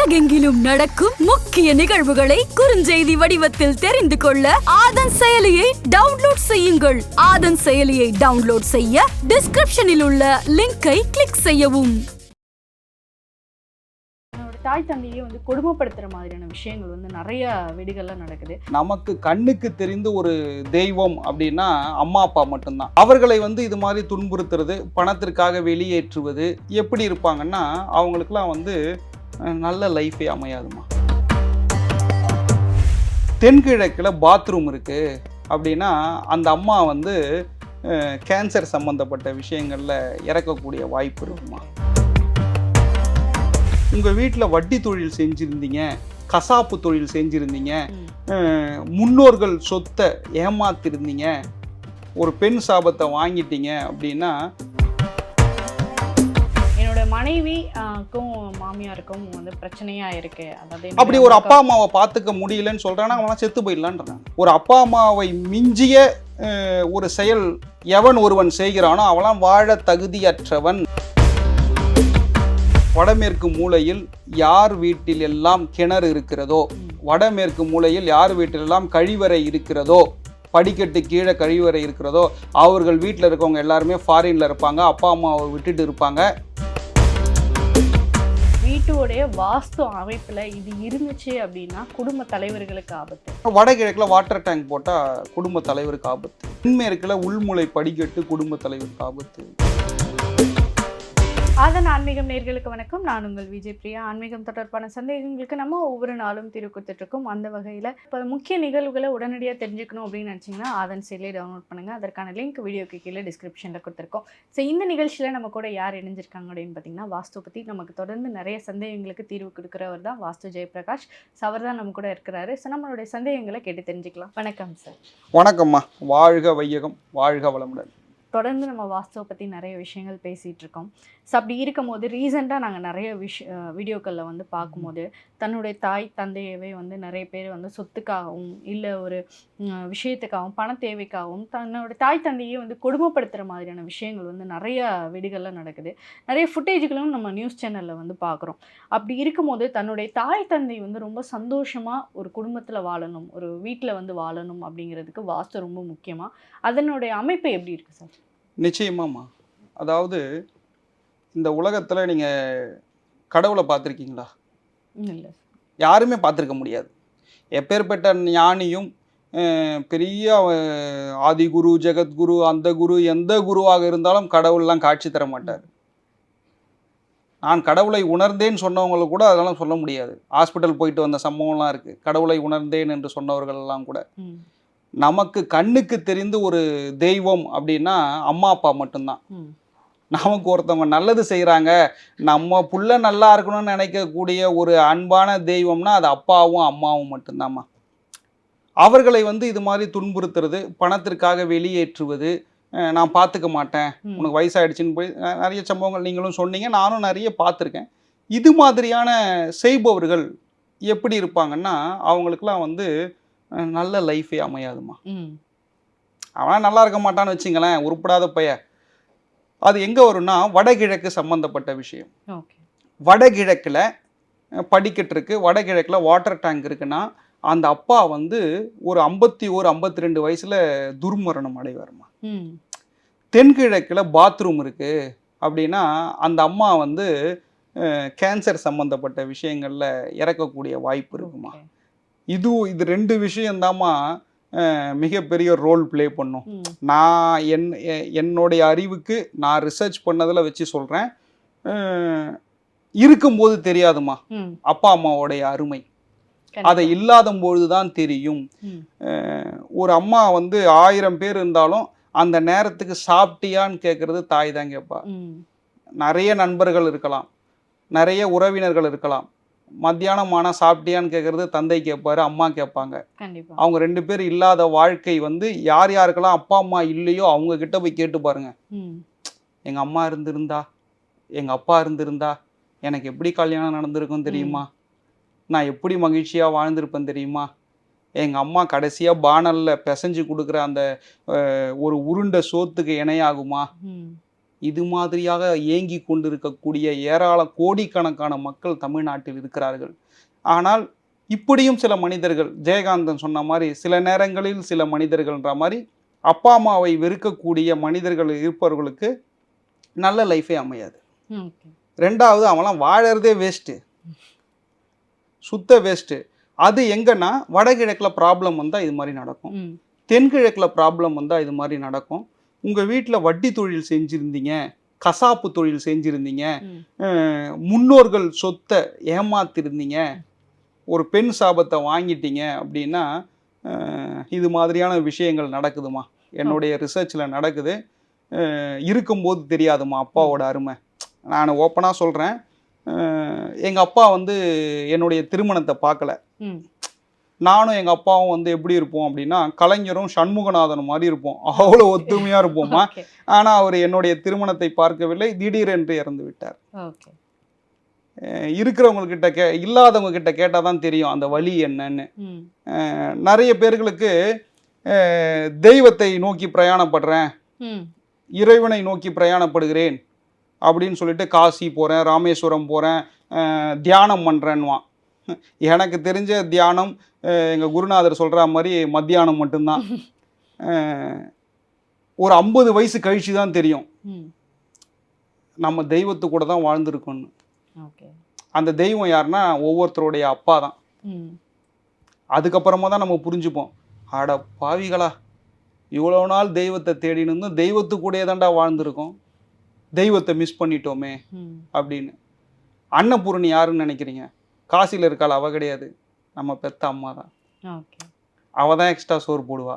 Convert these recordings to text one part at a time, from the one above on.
உலகெங்கிலும் நடக்கும் முக்கிய நிகழ்வுகளை குறுஞ்செய்தி வடிவத்தில் தெரிந்து கொள்ள ஆதன் செயலியை டவுன்லோட் செய்யுங்கள். ஆதன் செயலியை டவுன்லோட் செய்ய டிஸ்கிரிப்ஷனில் உள்ள லிங்கை கிளிக் செய்யவும். என்னோட தாய் தந்தையே வந்து கொடுமைப்படுத்துற மாதிரியான விஷயங்கள் வந்து நிறைய வீடுகள்ல நடக்குது. நமக்கு கண்ணுக்கு தெரிந்த ஒரு தெய்வம் அப்படின்னா அம்மா அப்பா மட்டும்தான். அவர்களை வந்து இது மாதிரி துன்புறுத்துறது பணத்திற்காக வெளியேற்றுவது எப்படி இருப்பாங்கன்னா அவங்களுக்குலாம் வந்து நல்ல லைஃபே அமையாதுமா தென்கிழக்கில் பாத்ரூம் இருக்கு அப்படின்னா அந்த அம்மா வந்து கேன்சர் சம்மந்தப்பட்ட விஷயங்களில் இறக்கக்கூடிய வாய்ப்பு இருக்குமா உங்கள் வீட்டில் வட்டி தொழில் செஞ்சுருந்தீங்க கசாப்பு தொழில் செஞ்சுருந்தீங்க முன்னோர்கள் சொத்தை ஏமாத்திருந்தீங்க ஒரு பெண் சாபத்தை வாங்கிட்டீங்க அப்படின்னா மனைவிக்கும் மாமியாருக்கும் வந்து பிரச்சனையா இருக்கு. அதாவது அப்படி ஒரு அப்பா அம்மாவை பார்த்துக்க முடியலன்னு சொல்றாங்கன்னா அவங்களாம் செத்து போயிடலான்றாங்க. ஒரு அப்பா அம்மாவை மிஞ்சிய ஒரு செயல் எவன் ஒருவன் செய்கிறானோ அவன்லாம் வாழ தகுதியற்றவன். வடமேற்கு மூலையில் யார் வீட்டில் எல்லாம் கிணறு இருக்கிறதோ வடமேற்கு மூலையில் யார் வீட்டிலெல்லாம் கழிவறை இருக்கிறதோ படிக்கட்டு கீழே கழிவறை இருக்கிறதோ அவர்கள் வீட்டில் இருக்கவங்க எல்லாருமே ஃபாரினில் இருப்பாங்க அப்பா அம்மாவை விட்டுட்டு இருப்பாங்க. வீட்டோடைய வாஸ்து அமைப்புல இது இருந்துச்சு அப்படின்னா குடும்ப தலைவர்களுக்கு ஆபத்து. வடகிழக்கில் வாட்டர் டேங்க் போட்டால் குடும்ப தலைவருக்கு ஆபத்து. தென்மேற்கில் உள்முளை படிக்கட்டு குடும்ப தலைவருக்கு ஆபத்து. அதன் ஆன்மீகம் நேர்களுக்கு வணக்கம். நான் உங்கள் விஜய் பிரியா. ஆன்மீகம் தொடர்பான சந்தேகங்களுக்கு நம்ம ஒவ்வொரு நாளும் தீர்வு கொடுத்துட்ருக்கோம் அந்த வகையில் இப்போ முக்கிய நிகழ்வுகளை உடனடியாக தெரிஞ்சுக்கணும் அப்படின்னு நினச்சிங்கன்னா அதன் செயலியை டவுன்லோட் பண்ணுங்கள் அதற்கான லிங்க் வீடியோக்கு கீழே டிஸ்கிரிப்ஷனில் கொடுத்துருக்கோம். ஸோ இந்த நிகழ்ச்சியில் நம்ம கூட யார் இணைஞ்சிருக்காங்க அப்படின்னு பார்த்தீங்கன்னா வாஸ்து பற்றி நமக்கு தொடர்ந்து நிறைய சந்தேகங்களுக்கு தீர்வு கொடுக்குறவர் தான் வாஸ்து ஜெயபிரகாஷ். ஸோ அவர் தான் நம்ம கூட இருக்கிறாரு. ஸோ நம்மளுடைய சந்தேகங்களை கேட்டு தெரிஞ்சுக்கலாம். வணக்கம் சார் வணக்கம்மா. வாழ்க வையகம் வாழ்க வளமுடன். தொடர்ந்து நம்ம வாஸ்துவை பற்றி நிறைய விஷயங்கள் பேசிகிட்டு இருக்கோம் ஸோ அப்படி இருக்கும்போது ரீசெண்டாக நாங்கள் நிறைய விஷ் வீடியோக்களில் வந்து பார்க்கும்போது தன்னுடைய தாய் தந்தையவே வந்து நிறைய பேர் வந்து சொத்துக்காகவும் இல்லை ஒரு விஷயத்துக்காகவும் பண தேவைக்காகவும் தன்னோட தாய் தந்தையே வந்து கொடுமைப்படுத்துகிற மாதிரியான விஷயங்கள் வந்து நிறைய வீடுகளில் நடக்குது. நிறைய ஃபுட்டேஜ்களும் நம்ம நியூஸ் சேனலில் வந்து பார்க்குறோம். அப்படி இருக்கும்போது தன்னுடைய தாய் தந்தை வந்து ரொம்ப சந்தோஷமாக ஒரு குடும்பத்தில் வாழணும் ஒரு வீட்டில் வந்து வாழணும் அப்படிங்கிறதுக்கு வாஸ்து ரொம்ப முக்கியமாக அதனுடைய அமைப்பு எப்படி இருக்குது சார்? நிச்சயமாம்மா. அதாவது இந்த உலகத்தில் நீங்கள் கடவுளை பார்த்துருக்கீங்களா? இல்லை. யாருமே பார்த்துருக்க முடியாது. எப்பேற்பட்ட ஞானியும் பெரிய அஹ், ஆதிகுரு ஜெகத்குரு அந்த குரு எந்த குருவாக இருந்தாலும் கடவுள்லாம் காட்சி தர மாட்டார். நான் கடவுளை உணர்ந்தேன்னு சொன்னவங்களுக்கு கூட அதெல்லாம் சொல்ல முடியாது. ஹாஸ்பிட்டல் போயிட்டு வந்த சம்பவம்லாம் இருக்குது கடவுளை உணர்ந்தேன் என்று சொன்னவர்கள் எல்லாம் கூட நமக்கு கண்ணுக்கு தெரிந்து ஒரு தெய்வம் அப்படின்னா அம்மா அப்பா மட்டும்தான். நமக்கு ஒருத்தவங்க நல்லது செய்கிறாங்க நம்ம புள்ள நல்லா இருக்கணும்னு நினைக்கக்கூடிய ஒரு அன்பான தெய்வம்னா அது அப்பாவும் அம்மாவும் மட்டும்தாம்மா. அவர்களை வந்து இது மாதிரி துன்புறுத்துறது பணத்திற்காக வெளியேற்றுவது நான் பார்த்துக்க மாட்டேன். உனக்கு வயசாயிடுச்சுன்னு போய் நிறைய சம்பவங்கள் நீங்களும் சொன்னீங்க நானும் நிறைய பார்த்துருக்கேன் இது மாதிரியான செய்பவர்கள் எப்படி இருப்பாங்கன்னா அவங்களுக்குலாம் வந்து நல்ல லைஃபே அமையாதுமா அவன் நல்லா இருக்க மாட்டான்னு வச்சுங்களேன் உருப்படாத பைய. அது எங்கே வரும்னா வடகிழக்கு சம்மந்தப்பட்ட விஷயம். வடகிழக்கில் படிக்கட்டு இருக்கு. வடகிழக்கில் வாட்டர் டேங்க் இருக்குன்னா அந்த அப்பா வந்து ஒரு ஐம்பத்தி ஒரு ஐம்பத்தி ரெண்டு வயசில் துர்மரணம் அடைவாருமா தென்கிழக்கில் பாத்ரூம் இருக்கு அப்படின்னா அந்த அம்மா வந்து கேன்சர் சம்மந்தப்பட்ட விஷயங்களில் இறக்கக்கூடிய வாய்ப்பு இருக்குமா. இது இது ரெண்டு விஷயந்தாம்மா மிகப்பெரிய ரோல் ப்ளே பண்ணும். நான் என் என்னுடைய அறிவுக்கு நான் ரிசர்ச் பண்ணதில் வச்சு சொல்கிறேன் இருக்கும்போது தெரியாதுமா. அப்பா அம்மாவோடைய அருமை. அதை இல்லாத பொழுது தான் தெரியும் ஒரு அம்மா வந்து ஆயிரம் பேர் இருந்தாலும் அந்த நேரத்துக்கு சாப்பிட்டியான்னு கேட்குறது தாய் தான் கேட்பா நிறைய நண்பர்கள் இருக்கலாம். நிறைய உறவினர்கள் இருக்கலாம். மத்தியானம் ஆனால் சாப்பிட்டியான்னு கேட்குறது தந்தை கேட்பாரு அம்மா கேட்பாங்க அவங்க ரெண்டு பேர் இல்லாத வாழ்க்கை வந்து யார் யாருக்கெல்லாம் அப்பா அம்மா இல்லையோ அவங்க கிட்ட போய் கேட்டு பாருங்க. ம். எங்கள் அம்மா இருந்திருந்தா எங்கள் அப்பா இருந்திருந்தா எனக்கு எப்படி கல்யாணம் நடந்திருக்கும் தெரியுமா? நான் எப்படி மகிழ்ச்சியாக வாழ்ந்திருப்பேன் தெரியுமா? எங்கள் அம்மா கடைசியாக பானலில் பிசைஞ்சு கொடுக்குற அந்த ஒரு உருண்டை சோத்துக்கு இணையாகுமா? இது மாதிரியாக ஏங்கி கொண்டிருக்கக்கூடிய ஏராள கோடிக்கணக்கான மக்கள் தமிழ்நாட்டில் இருக்கிறார்கள். ஆனால் இப்படியும் சில மனிதர்கள் ஜெயகாந்தன் சொன்ன மாதிரி சில நேரங்களில் சில மனிதர்கள்ன்ற மாதிரி அப்பா அம்மாவை வெறுக்கக்கூடிய மனிதர்கள் இருப்பவர்களுக்கு நல்ல லைஃபே அமையாது. ரெண்டாவது அவன்லாம் வாழறதே வேஸ்ட்டு சுத்த வேஸ்ட்டு அது எங்கன்னா வடகிழக்கில் ப்ராப்ளம் வந்தால் இது மாதிரி நடக்கும். தென்கிழக்கில் ப்ராப்ளம் வந்தால் இது மாதிரி நடக்கும். உங்கள் வீட்டில் வட்டி தொழில் செஞ்சுருந்தீங்க கசாப்பு தொழில் செஞ்சுருந்தீங்க முன்னோர்கள் சொத்தை ஏமாத்திருந்தீங்க ஒரு பெண் சாபத்தை வாங்கிட்டீங்க அப்படின்னா இது மாதிரியான விஷயங்கள் நடக்குதுமா என்னுடைய ரிசர்ச்சில் நடக்குது. இருக்கும்போது தெரியாதுமா அப்பாவோட அருமை. நான் ஓப்பனாக சொல்கிறேன் எங்கள் அப்பா வந்து என்னுடைய திருமணத்தை பார்க்கல. நானும் எங்கள் அப்பாவும் வந்து எப்படி இருப்போம் அப்படின்னா கலைஞரும் சண்முகநாதன் மாதிரி இருப்போம். அவ்வளோ ஒத்துமையாக இருப்போமா? ஓகே ஆனால் அவர் என்னுடைய திருமணத்தை பார்க்கவில்லை. திடீரென்று இறந்து விட்டார். ஓகே அஹ் இருக்கிறவங்க கிட்ட கே இல்லாதவங்க கிட்ட கேட்டால் தான் தெரியும் அந்த வழி என்னன்னு. நிறைய பேர்களுக்கு தெய்வத்தை நோக்கி பிரயாணப்படுறேன். இறைவனை நோக்கி பிரயாணப்படுகிறேன். அப்படின்னு சொல்லிட்டு காசி போகிறேன் ராமேஸ்வரம் போகிறேன் தியானம் பண்ணுறேன்வான் எனக்கு தெரிஞ்ச தியானம் எங்கள் குருநாதர் சொல்கிற மாதிரி மத்தியானம் மட்டும்தான். ஒரு ஐம்பது வயசு கழிச்சு தான் தெரியும். நம்ம தெய்வத்து கூட தான் வாழ்ந்துருக்கோன்னு ஓகே. அந்த தெய்வம் யாருன்னா ஒவ்வொருத்தருடைய அப்பா தான். அதுக்கப்புறமா தான் நம்ம புரிஞ்சுப்போம். அட பாவிகளா இவ்வளோ நாள் தெய்வத்தை இருந்தோம் தெய்வத்து கூடயே தான்டா வாழ்ந்திருக்கோம். தெய்வத்தை மிஸ் பண்ணிட்டோமே அப்படின்னு. அன்னபூரணி யாருன்னு நினைக்கிறீங்க? காசியில் இருக்காள் அவ கிடையாது. நம்ம பெத்த அம்மா தான். ஓகே. அவ தான் எக்ஸ்ட்ரா சோறு போடுவா.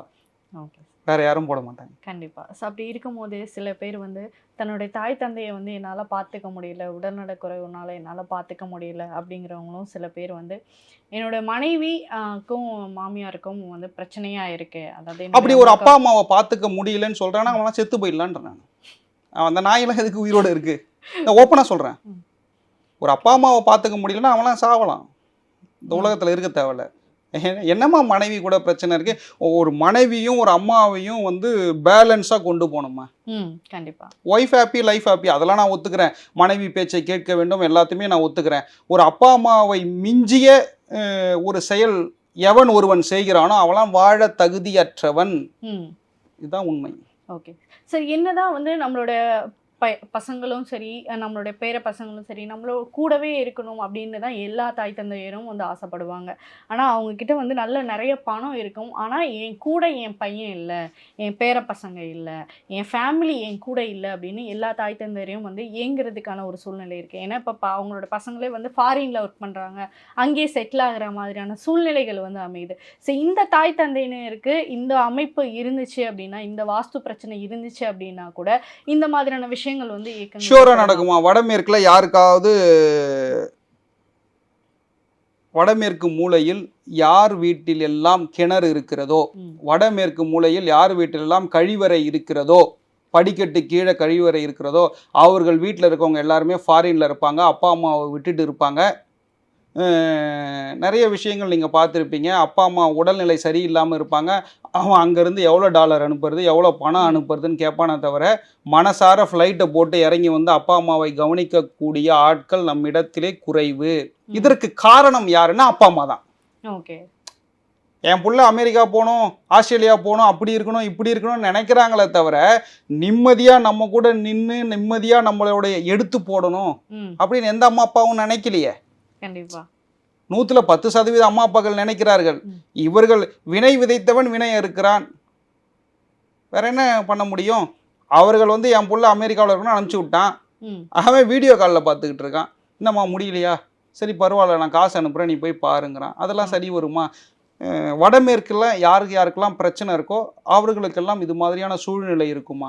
ஓகே. வேற யாரும் போட மாட்டாங்க. கண்டிப்பா. ஸோ அப்படி இருக்கும்போது சில பேர் வந்து தன்னுடைய தாய் தந்தையை வந்து என்னால் பார்த்துக்க முடியல உடல்நலக் குறைவுனால என்னால் பார்த்துக்க முடியல அப்படிங்கிறவங்களும் சில பேர் வந்து என்னோட மனைவிக்கும் மாமியாருக்கும் வந்து பிரச்சனையா இருக்கு. அதாவது அப்படி ஒரு அப்பா அம்மாவை பார்த்துக்க முடியலன்னு சொல்றானா அவன்லாம் செத்து போயிடலான்ற நான் அந்த நாயெல்லாம் எதுக்கு உயிரோட இருக்கு? நான் ஓப்பனாக சொல்கிறேன் ம். ஒரு அப்பா அம்மாவை பார்த்துக்க முடியலன்னா அவன்லாம் சாவலாம். இந்த உலகத்தில் இருக்க தேவையில்ல. என்னம்மா மனைவி கூட பிரச்சனை இருக்கு? ஒரு மனைவியும் ஒரு அம்மாவையும் வந்து பேலன்ஸாக கொண்டு போகணுமா ம் கண்டிப்பா. ஒய்ஃப் ஹாப்பி லைஃப் ஹாப்பி அதெல்லாம் நான் ஒத்துக்கிறேன். மனைவி பேச்சை கேட்க வேண்டும் எல்லாத்தையுமே நான் ஒத்துக்கிறேன். ஒரு அப்பா அம்மாவை மிஞ்சிய ஒரு செயல் எவன் ஒருவன் செய்கிறானோ அவன்லாம் வாழ தகுதியற்றவன். இதுதான் உண்மை. ஓகே. சரி என்னதான் வந்து நம்மளோட ப பசங்களும் சரி நம்மளுடைய பேர பசங்களும் சரி நம்மளோட கூடவே இருக்கணும் அப்படின்னு தான் எல்லா தாய் தந்தையரும் வந்து ஆசைப்படுவாங்க. ஆனால் அவங்கக்கிட்ட வந்து நல்ல நிறைய பணம் இருக்கும். ஆனால் என் கூட என் பையன் இல்லை என் பேர பசங்க இல்லை என் ஃபேமிலி என் கூட இல்லை அப்படின்னு எல்லா தாய் தந்தையரையும் வந்து ஏங்குறதுக்கான ஒரு சூழ்நிலை இருக்குது ஏன்னா இப்போ அவங்களோட பசங்களே வந்து ஃபாரினில் ஒர்க் பண்ணுறாங்க அங்கேயே செட்டில் ஆகிற மாதிரியான சூழ்நிலைகள் வந்து அமையுது. ஸோ இந்த தாய் தந்தையினருக்கு இந்த அமைப்பு இருந்துச்சு அப்படின்னா இந்த வாஸ்து பிரச்சனை இருந்துச்சு அப்படின்னா கூட இந்த மாதிரியான விஷயம் விஷயங்கள் வந்து ஏற்படலாம். நடக்குமா வடமேற்குல யாருக்காவது வடமேற்கு மூலையில் யார் வீட்டில் எல்லாம் கிணறு இருக்கிறதோ. வடமேற்கு மூலையில் யார் வீட்டிலெல்லாம் கழிவறை இருக்கிறதோ படிக்கட்டு கீழே கழிவறை இருக்கிறதோ அவர்கள் வீட்டில் இருக்கவங்க எல்லாருமே ஃபாரினில் இருப்பாங்க அப்பா அம்மாவை விட்டுட்டு இருப்பாங்க நிறைய விஷயங்கள் நீங்கள் பார்த்துருப்பீங்க. அப்பா அம்மா உடல்நிலை சரியில்லாமல் இருப்பாங்க. அவன் அங்கேருந்து எவ்வளோ டாலர் அனுப்புறது எவ்வளோ பணம் அனுப்புறதுன்னு கேட்பானே தவிர மனசார ஃப்ளைட்டை போட்டு இறங்கி வந்து அப்பா அம்மாவை கவனிக்கக்கூடிய ஆட்கள் நம்மிடத்திலே குறைவு. ம். இதற்கு காரணம் யாருன்னா அப்பா அம்மா தான். ஓகே. என் புள்ள அமெரிக்கா போகணும் ஆஸ்திரேலியா போகணும் அப்படி இருக்கணும் இப்படி இருக்கணும்னு நினைக்கிறாங்களே தவிர நிம்மதியாக நம்ம கூட நின்று நிம்மதியாக நம்மளுடைய எடுத்து போடணும் அப்படின்னு எந்த அம்மா அப்பாவும் நினைக்கலையே. கண்டிப்பா. நூற்றுல பத்து சதவீத அம்மா அப்பாக்கள் நினைக்கிறார்கள். இவர்கள் வினை விதைத்தவன் வினை இருக்கிறான். வேற என்ன பண்ண முடியும்? அவர்கள் வந்து என் புள்ள அமெரிக்காவில் இருக்கணும்னு அனுப்பிச்சி விட்டான். அவன் வீடியோ காலில் பார்த்துக்கிட்டு இருக்கான். என்னம்மா முடியலையா? சரி பரவாயில்ல நான் காசு அனுப்புகிறேன் நீ போய் பாருங்கிறான். அதெல்லாம் சரி வருமா? வடமேற்குல யாருக்கு யாருக்கெல்லாம் பிரச்சனை இருக்கோ அவர்களுக்கெல்லாம் இது மாதிரியான சூழ்நிலை இருக்குமா?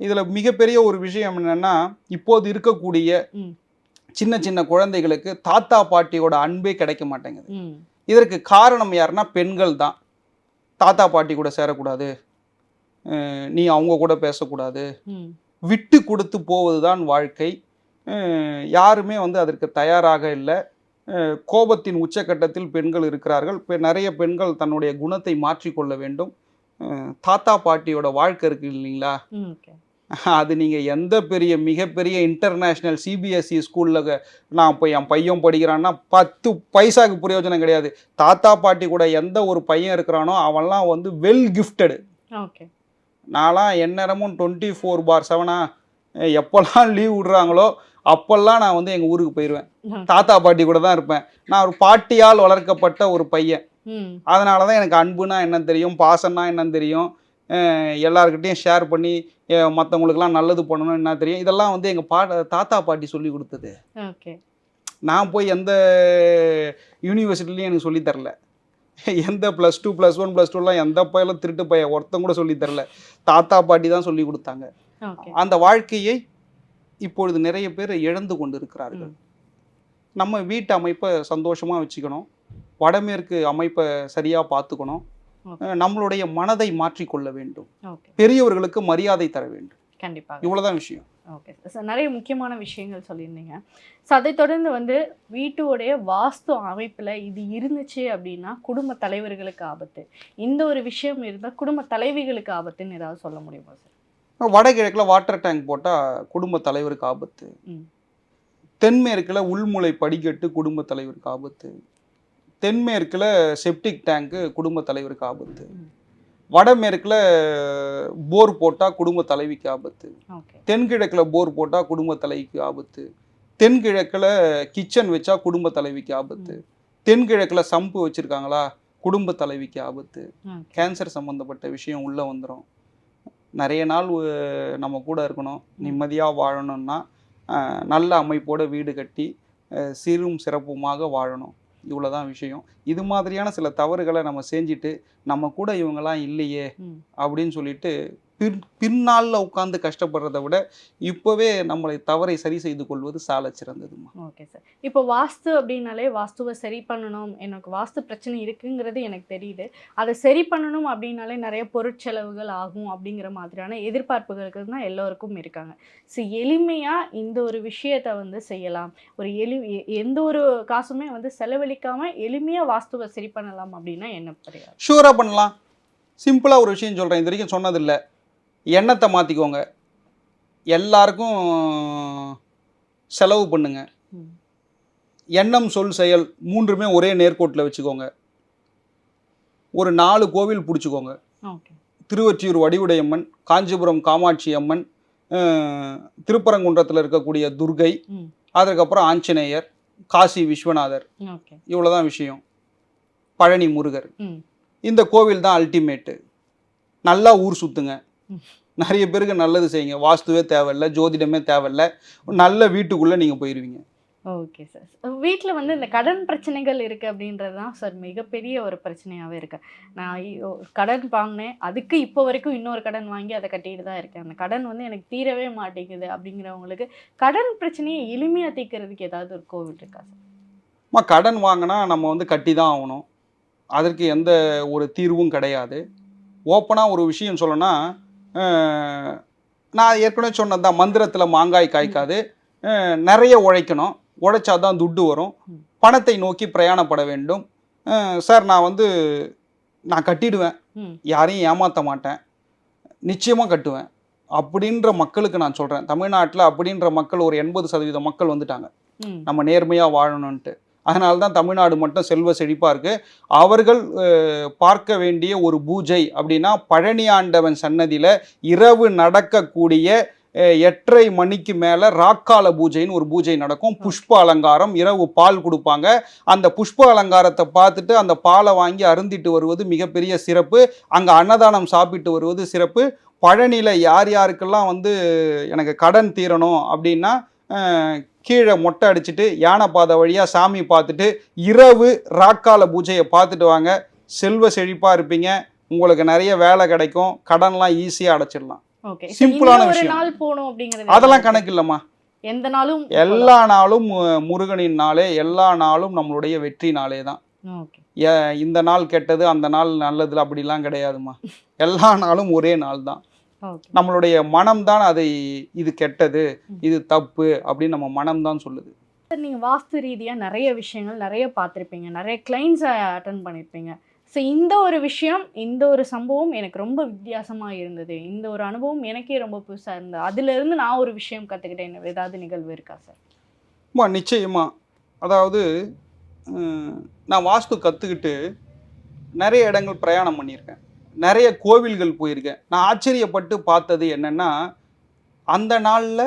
இதில் மிகப்பெரிய ஒரு விஷயம் என்னென்னா இப்போது இருக்கக்கூடிய. சின்ன சின்ன குழந்தைகளுக்கு தாத்தா பாட்டியோட அன்பே கிடைக்க மாட்டேங்குது. இதற்கு காரணம் யாருன்னா பெண்கள் தான். தாத்தா பாட்டி கூட சேரக்கூடாது. நீ அவங்க கூட பேசக்கூடாது. விட்டு கொடுத்து போவது தான் வாழ்க்கை யாருமே வந்து அதற்கு தயாராக இல்லை. கோபத்தின் உச்சக்கட்டத்தில் பெண்கள் இருக்கிறார்கள். நிறைய பெண்கள் தன்னுடைய குணத்தை மாற்றிக்கொள்ள வேண்டும். தாத்தா பாட்டியோட வாழ்க்கை இருக்கு இல்லைங்களா? அது நீங்கள் எந்த பெரிய மிகப்பெரிய இன்டர்நேஷ்னல் சிபிஎஸ்சி ஸ்கூலில் நான் இப்போ என் பையன் படிக்கிறான்னா பத்து பைசாக்கு பிரயோஜனம் கிடையாது. தாத்தா பாட்டி கூட எந்த ஒரு பையன் இருக்கிறானோ அவன்லாம் வந்து வெல் கிஃப்டடு ஓகே நான்லாம் எந்நேரமும் டுவெண்ட்டி ஃபோர் பார் செவனா எப்போல்லாம் லீவ் விடுறாங்களோ அப்போல்லாம் நான் வந்து எங்கள் ஊருக்கு போயிடுவேன் தாத்தா பாட்டி கூட தான் இருப்பேன். நான் ஒரு பாட்டியால் வளர்க்கப்பட்ட ஒரு பையன். அதனால தான் எனக்கு அன்புனா என்னன்னு தெரியும் பாசம்னா என்னன்னு தெரியும். அஹ் எல்லார்கிட்டயும் ஷேர் பண்ணி மற்றவங்களுக்குலாம் நல்லது பண்ணணும் என்ன தெரியும்? இதெல்லாம் வந்து எங்கள் பா தாத்தா பாட்டி சொல்லி கொடுத்தது. நான் போய் எந்த யூனிவர்சிட்டிலையும் எனக்கு சொல்லித் தரல. எந்த plus two plus one plus டூலாம் எந்த பையலும் திருட்டு பையன்? ஒருத்தன் கூட சொல்லித் தரல. தாத்தா பாட்டி தான் சொல்லி கொடுத்தாங்க. அந்த வாழ்க்கையை இப்பொழுது நிறைய பேர் இழந்து கொண்டு இருக்கிறார்கள் நம்ம வீட்டு அமைப்பை சந்தோஷமாக வச்சுக்கணும். வடமேற்கு அமைப்பை சரியாக பார்த்துக்கணும். நம்மளுடைய மனதை மாற்றிக்கொள்ள வேண்டும். பெரியவர்களுக்கு மரியாதை தர வேண்டும். கண்டிப்பாக. இவ்வளவுதான் விஷயம். ஓகே. சார் நிறைய முக்கியமான விஷயங்கள் சொல்லியிருந்தீங்க. ஸோ அதை தொடர்ந்து வந்து வீட்டுடைய வாஸ்து அமைப்பில் இது இருந்துச்சு அப்படின்னா குடும்ப தலைவர்களுக்கு ஆபத்து. இந்த ஒரு விஷயம் இருந்தால் குடும்ப தலைவிகளுக்கு ஆபத்துன்னு ஏதாவது சொல்ல முடியுமா சார் வடகிழக்கில் வாட்டர் டேங்க் போட்டால் குடும்ப தலைவருக்கு ஆபத்து. தென்மேற்கில் உள்முளை படிக்கட்டு குடும்ப தலைவருக்கு ஆபத்து. தென்மேற்கில் செப்டிக் டேங்க்கு குடும்ப தலைவருக்கு ஆபத்து. வடமேற்கில் போர் போட்டால் குடும்ப தலைவிக்கு ஆபத்து. தென்கிழக்கில் போர் போட்டால் குடும்ப தலைவிக்கு ஆபத்து. தென்கிழக்கில் கிச்சன் வச்சா குடும்ப தலைவிக்கு ஆபத்து. தென்கிழக்கில் சம்பு வச்சுருக்காங்களா குடும்ப தலைவிக்கு ஆபத்து. கேன்சர் சம்மந்தப்பட்ட விஷயம் உள்ளே வந்துடும் நிறைய நாள் நம்ம கூட இருக்கணும். நிம்மதியாக வாழணும்னா நல்ல அமைப்போட வீடு கட்டி சீரும் சிறப்புமாக வாழணும். இவ்வளோதான் விஷயம். இது மாதிரியான சில தவறுகளை நம்ம செஞ்சுட்டு நம்ம கூட இவங்கெல்லாம் இல்லையே அப்படின்னு சொல்லிட்டு பின் பின்னாளில் உட்காந்து கஷ்டப்படுறதை விட இப்போவே நம்மளை தவறை சரி செய்து கொள்வது சால சிறந்ததுமா ஓகே சார். இப்போ வாஸ்து அப்படின்னாலே வாஸ்துவை சரி பண்ணணும் எனக்கு வாஸ்து பிரச்சனை இருக்குங்கிறது எனக்கு தெரியுது. அதை சரி பண்ணணும் அப்படின்னாலே நிறைய பொருட்செலவுகள் ஆகும் அப்படிங்கிற மாதிரியான எதிர்பார்ப்புகளுக்கு தான் எல்லோருக்கும் இருக்காங்க. ஸோ எளிமையாக இந்த ஒரு விஷயத்தை வந்து செய்யலாம். ஒரு எளி எந்த ஒரு காசுமே வந்து செலவழிக்காமல் எளிமையாக வாஸ்துவை சரி பண்ணலாம் அப்படின்னா என்ன ஷூராக பண்ணலாம். சிம்பிளாக ஒரு விஷயம் சொல்கிறேன் இது வரைக்கும் சொன்னதில்லை. எண்ணத்தை மாற்றிக்கோங்க எல்லாருக்கும் செலவு பண்ணுங்க. எண்ணம் சொல் செயல் மூன்றுமே ஒரே நேர்கோட்டில் வச்சுக்கோங்க. ஒரு நாலு கோவில் பிடிச்சிக்கோங்க. திருவொற்றியூர் வடிவுடையம்மன் காஞ்சிபுரம் காமாட்சி அம்மன் திருப்பரங்குன்றத்தில் இருக்கக்கூடிய துர்கை ம். அதற்கப்புறம் ஆஞ்சநேயர் காசி விஸ்வநாதர். இவ்வளோதான் விஷயம். பழனி முருகர். இந்த கோவில் தான் அல்டிமேட்டு. நல்லா ஊர் சுத்துங்க. ம். நிறைய பேருக்கு நல்லது செய்யுங்க. வாஸ்துவே தேவையில்ல ஜோதிடமே தேவையில்ல. நல்ல வீட்டுக்குள்ளே நீங்கள் போயிடுவீங்க ஓகே சார். வீட்டில் வந்து இந்த கடன் பிரச்சனைகள் இருக்குது அப்படின்றது தான் சார் மிகப்பெரிய ஒரு பிரச்சனையாகவே இருக்கு. நான் கடன் வாங்கினேன். அதுக்கு இப்போ வரைக்கும் இன்னொரு கடன் வாங்கி அதை கட்டிட்டு தான் இருக்கேன். அந்த கடன் வந்து எனக்கு தீரவே மாட்டேங்குது அப்படிங்கிறவங்களுக்கு கடன் பிரச்சனையை எளிமையாக தீர்க்கறதுக்கு ஏதாவது ஒரு கோவில் இருக்கா சார்? அம்மா கடன் வாங்கினா நம்ம வந்து கட்டி தான் ஆகணும். அதற்கு எந்த ஒரு தீர்வும் கிடையாது. ஓப்பனாக ஒரு விஷயம் சொல்லணும்னா நான் ஏற்கனவே சொன்னது தான் மந்திரத்தில் மாங்காய் காய்க்காது. நிறைய உழைக்கணும். உழைச்சாதான் துட்டு வரும். பணத்தை நோக்கி பிரயாணப்பட வேண்டும். சார் நான் வந்து நான் கட்டிடுவேன். யாரையும் ஏமாற்ற மாட்டேன். நிச்சயமாக கட்டுவேன். அப்படின்ற மக்களுக்கு நான் சொல்கிறேன் தமிழ்நாட்டில் அப்படின்ற மக்கள் ஒரு எண்பது சதவீத மக்கள் வந்துட்டாங்க. நம்ம நேர்மையாக வாழணும்ன்ட்டு. அதனால தான் தமிழ்நாடு மட்டும் செல்வ செழிப்பாக இருக்குது அவர்கள் பார்க்க வேண்டிய ஒரு பூஜை அப்படின்னா பழனி ஆண்டவன் சன்னதியில் இரவு நடக்கக்கூடிய எட்டரை மணிக்கு மேலே ராக்கால பூஜைன்னு ஒரு பூஜை நடக்கும். புஷ்ப அலங்காரம் இரவு பால் கொடுப்பாங்க. அந்த புஷ்ப அலங்காரத்தை பார்த்துட்டு அந்த பாலை வாங்கி அருந்திட்டு வருவது மிகப்பெரிய சிறப்பு. அங்கே அன்னதானம் சாப்பிட்டு வருவது சிறப்பு. பழனியில் யார் யாருக்கெல்லாம் வந்து எனக்கு கடன் தீரணும் அப்படின்னா கீழே மொட்டை அடிச்சுட்டு யானை பாதை வழியாக சாமி பார்த்துட்டு இரவு ராக்கால பூஜையை பார்த்துட்டு வாங்க. செல்வ செழிப்பாக இருப்பீங்க. உங்களுக்கு நிறைய வேலை கிடைக்கும். கடன்லாம் ஈஸியாக அடைச்சிடலாம். சிம்பிளான விஷயம். அதெல்லாம் கணக்கு இல்லைம்மா. எந்த நாளும் எல்லா நாளும் முருகனின் நாளே எல்லா நாளும் நம்மளுடைய வெற்றி நாளே தான். இந்த நாள் கெட்டது அந்த நாள் நல்லது அப்படிலாம் கிடையாதும்மா. எல்லா நாளும் ஒரே நாள் தான். நம்மளுடைய மனம் தான் அதை இது கெட்டது இது தப்பு அப்படின்னு நம்ம மனம் தான் சொல்லுது. சார் நீங்கள் வாஸ்து ரீதியாக நிறைய விஷயங்கள் நிறைய பார்த்துருப்பீங்க. நிறைய கிளைண்ட்ஸை அட்டன் பண்ணியிருப்பீங்க ஸோ இந்த ஒரு விஷயம் இந்த ஒரு சம்பவம் எனக்கு ரொம்ப வித்தியாசமா இருந்தது. இந்த ஒரு அனுபவம் எனக்கே ரொம்ப புதுசா இருந்தது. அதுல இருந்து நான் ஒரு விஷயம் கத்துக்கிட்டேன். ஏதாவது நிகழ்வு இருக்கா சார்? அம்மா நிச்சயமா. அதாவது நான் வாஸ்து கற்றுக்கிட்டு நிறைய இடங்கள் பிரயாணம் பண்ணியிருக்கேன். நிறைய கோவில்கள் போயிருக்கேன். நான் ஆச்சரியப்பட்டு பார்த்தது என்னென்னா அந்த நாளில்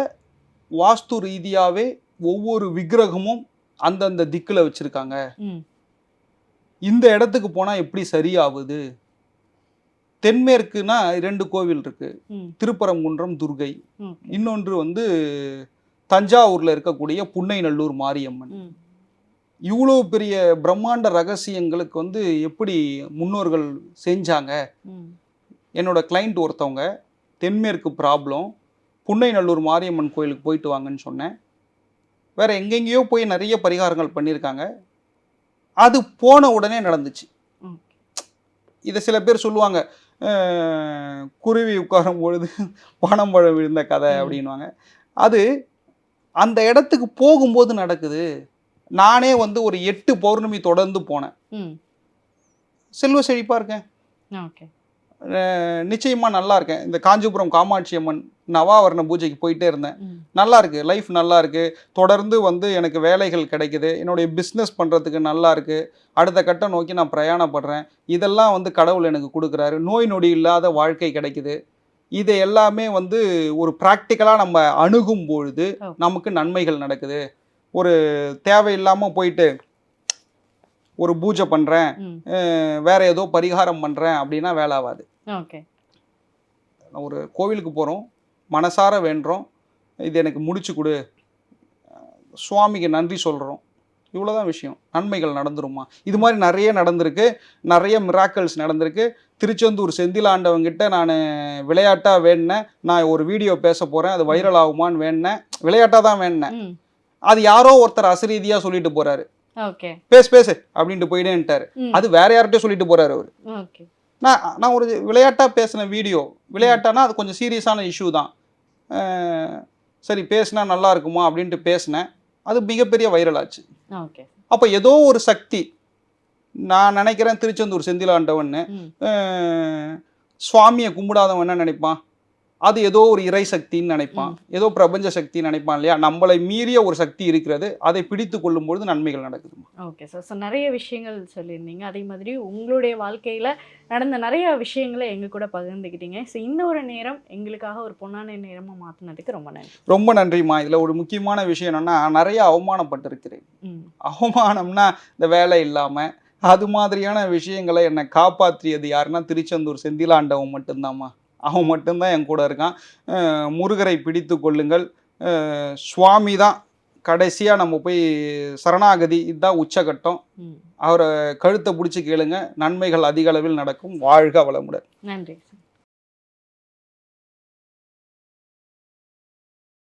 வாஸ்து ரீதியாகவே ஒவ்வொரு விக்கிரகமும் அந்தந்த திக்கில் வச்சுருக்காங்க. இந்த இடத்துக்கு போனால் எப்படி சரியாகுது? தென்மேற்குனா ரெண்டு கோவில் இருக்குது ம். திருப்பரங்குன்றம் துர்கை. இன்னொன்று வந்து தஞ்சாவூரில் இருக்கக்கூடிய புன்னைநல்லூர் மாரியம்மன். இவ்வளோ பெரிய பிரம்மாண்ட ரகசியங்களுக்கு வந்து எப்படி முன்னோர்கள் செஞ்சாங்க? என்னோட கிளைண்ட் ஒருத்தவங்க தென்மேற்கு ப்ராப்ளம் புன்னைநல்லூர் மாரியம்மன் கோயிலுக்கு போயிட்டு வாங்கன்னு சொன்னேன். வேற எங்கெங்கேயோ போய் நிறைய பரிகாரங்கள் பண்ணியிருக்காங்க. அது போன உடனே நடந்துச்சு. இதை சில பேர் சொல்லுவாங்க குருவி உட்காரும் பொழுது பணம் பழம் விழுந்த கதை. அப்படின்வாங்க அது அந்த இடத்துக்கு போகும்போது நடக்குது. நானே வந்து ஒரு எட்டு பௌர்ணமி தொடர்ந்து போனேன். செல்வ செழிப்பாக இருக்கேன். ஓகே. அஹ், நிச்சயமா நல்லா இருக்கேன். இந்த காஞ்சிபுரம் காமாட்சி அம்மன் நவாவரண பூஜைக்கு போயிட்டே இருந்தேன். நல்லா இருக்கு. லைஃப் நல்லா இருக்கு. தொடர்ந்து வந்து எனக்கு வேலைகள் கிடைக்குது. என்னுடைய பிஸ்னஸ் பண்றதுக்கு நல்லா இருக்கு. அடுத்த கட்டம் நோக்கி நான் பிரயாணப்படுறேன். இதெல்லாம் வந்து கடவுள் எனக்கு கொடுக்குறாரு. நோய் நொடி இல்லாத வாழ்க்கை கிடைக்குது. இது எல்லாமே வந்து ஒரு ப்ராக்டிக்கலாக நம்ம அணுகும் பொழுது. நமக்கு நன்மைகள் நடக்குது. ஒரு தேவையில்லாமல் போயிட்டு ஒரு பூஜை பண்ணுறேன் வேற ஏதோ பரிகாரம் பண்ணுறேன் அப்படின்னா வேலை ஆகாது. ஓகே. ஒரு கோவிலுக்கு போகிறோம் மனசார வேண்டுறோம் இது எனக்கு முடிச்சு கொடு. சுவாமிக்கு நன்றி சொல்கிறோம் இவ்வளோதான் விஷயம். நன்மைகள் நடந்துருமா? இது மாதிரி நிறைய நடந்திருக்கு. நிறைய மிராக்கல்ஸ் நடந்திருக்கு திருச்செந்தூர் செந்திலாண்டவங்கிட்ட நான் விளையாட்டாக வேண்டினேன் நான் ஒரு வீடியோ பேச போகிறேன் அது வைரல் ஆகுமான்னு வேண்டினேன் விளையாட்டாக தான் வேண்டினேன் ம். அது யாரோ ஒருத்தர் அசரீதியாக சொல்லிட்டு போகிறாரு ஓகே. பேசு பேசு அப்படின்ட்டு போயிட்டேன்ட்டார் அது வேற யார்கிட்டயும் சொல்லிட்டு போகிறாரு அவர். நான் நான் ஒரு விளையாட்டாக பேசின வீடியோ. விளையாட்டானா அது கொஞ்சம் சீரியஸான இஷ்யூ தான். சரி பேசினா நல்லா இருக்குமா அப்படின்ட்டு பேசினேன். அது மிகப்பெரிய வைரல் ஆச்சு. ஓகே. அப்போ ஏதோ ஒரு சக்தி நான் நினைக்கிறேன் திருச்செந்தூர் செந்திலாண்டவன்னு சுவாமியை கும்பிடாதவன் என்ன நினைப்பான்? அது ஏதோ ஒரு இறை சக்தின்னு நினைப்பான். ஏதோ பிரபஞ்ச சக்தின்னு நினைப்பான் இல்லையா? நம்மளை மீறிய ஒரு சக்தி இருக்கிறது. அதை பிடித்து கொள்ளும் பொழுது நன்மைகள் நடக்குது ஓகே சார் ஸோ நிறைய விஷயங்கள் சொல்லியிருந்தீங்க. அதே மாதிரி உங்களுடைய வாழ்க்கையில் நடந்த நிறைய விஷயங்களை எங்கள் கூட பகிர்ந்துக்கிட்டீங்க. ஸோ இந்த ஒரு நேரம் எங்களுக்காக ஒரு பொன்னான நேரமாக மாற்றினதுக்கு ரொம்ப நன்றி. ரொம்ப நன்றிம்மா. இதில் ஒரு முக்கியமான விஷயம் என்னன்னா நிறைய அவமானப்பட்டிருக்கிறேன். அவமானம்னா இந்த வேலை இல்லாமல் அது மாதிரியான விஷயங்களை என்னை காப்பாற்றியது யாருன்னா திருச்செந்தூர் செந்திலாண்டவன் மட்டும்தாம்மா. அவன் மட்டும்தான் என் கூட இருக்கான். முருகரை பிடித்து கொள்ளுங்கள். சுவாமி தான் கடைசியாக நம்ம போய் சரணாகதி. இதுதான் உச்சகட்டம். அவரை கழுத்தை பிடிச்சி கேளுங்க. நன்மைகள் அதிக அளவில் நடக்கும். வாழ்க வளமுடன். நன்றி.